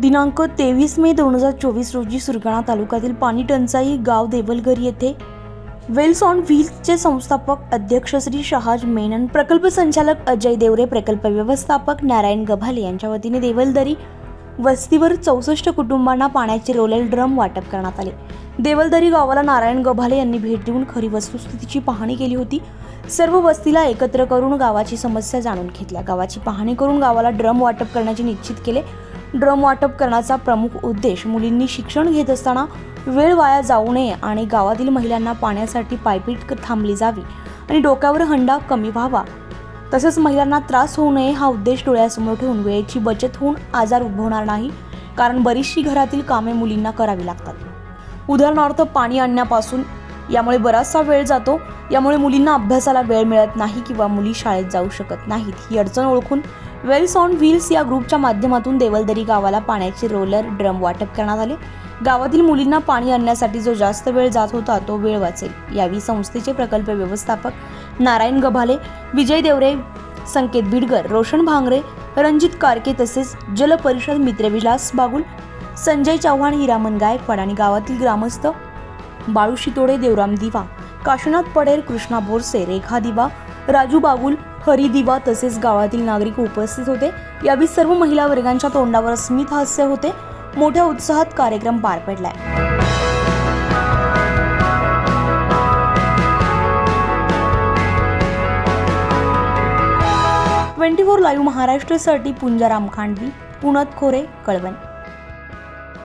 दिनांक तेवीस मे दोन हजार चोवीस रोजी सुरगाणा तालुक्यातील पाणी टंचाई गाव देवलघर येथे वेल्स ऑन व्हील्सचे संस्थापक अध्यक्ष श्री शहाज मेनन प्रकल्प संचालक अजय देवरे प्रकल्प व्यवस्थापक नारायण गभाले यांच्या वतीने देवलदरी वस्तीवर चौसष्ट कुटुंबांना पाण्याचे रोलेल ड्रम वाटप करण्यात आले. देवलदरी गावाला नारायण गभाले यांनी भेट देऊन खरी वस्तुस्थितीची पाहणी केली होती. सर्व वस्तीला एकत्र करून गावाची समस्या जाणून घेतल्या. गावाची पाहणी करून गावाला ड्रम वाटप करण्याचे निश्चित केले. ड्रम वाटप करण्याचा प्रमुख उद्देश मुलींनी शिक्षण घेत असताना वेळ वाया जाऊ नये आणि गावातील महिलांना पाण्यासाठी पायपीट थांबली जावी आणि डोक्यावर हंडा कमी व्हावा. तसेच महिलांना त्रास होऊ नये हा उद्देश डोळ्यासमोर ठेवून वेळेची बचत होऊन आजार उद्भवणार नाही कारण बरीचशी घरातील कामे मुलींना करावी लागतात. उदाहरणार्थ पाणी आणण्यापासून. यामुळे बराचसा वेळ जातो यामुळे मुलींना अभ्यासाला वेळ मिळत नाही किंवा मुली शाळेत जाऊ शकत नाहीत. ही अडचण ओळखून वेल्स ऑन व्हील्स या ग्रुपच्या माध्यमातून देवलदरी गावाला पाण्याचे रोलर ड्रम वाटप करण्यात आले. गावातील मुलींना पाणी आणण्यासाठी जो जास्त वेळ जात होता तो वेळ वाचेल. यावेळी संस्थेचे प्रकल्प व्यवस्थापक नारायण गभाले विजय देवरे संकेत बिडगर रोशन भांगरे रणजित कारके तसेच जल परिषद मित्रविलास बागुल संजय चव्हाण हिरामन गायकवाड आणि गावातील ग्रामस्थ बाळू शितोडे देवराम दिवा काशीनाथ पडेल कृष्णा बोरसे रेखा दिवा राजू बागुल हरी दिवा तसेच गावातील नागरिक उपस्थित होते. यावेळी सर्व महिला वर्गांच्या तोंडावर स्मित हास्य होते. मोठ्या उत्साहात कार्यक्रम पार पडलाय. ट्वेंटी फोर लाईव्ह महाराष्ट्रसाठी पुंजाराम खांडवी पुनत खोरे कळवण.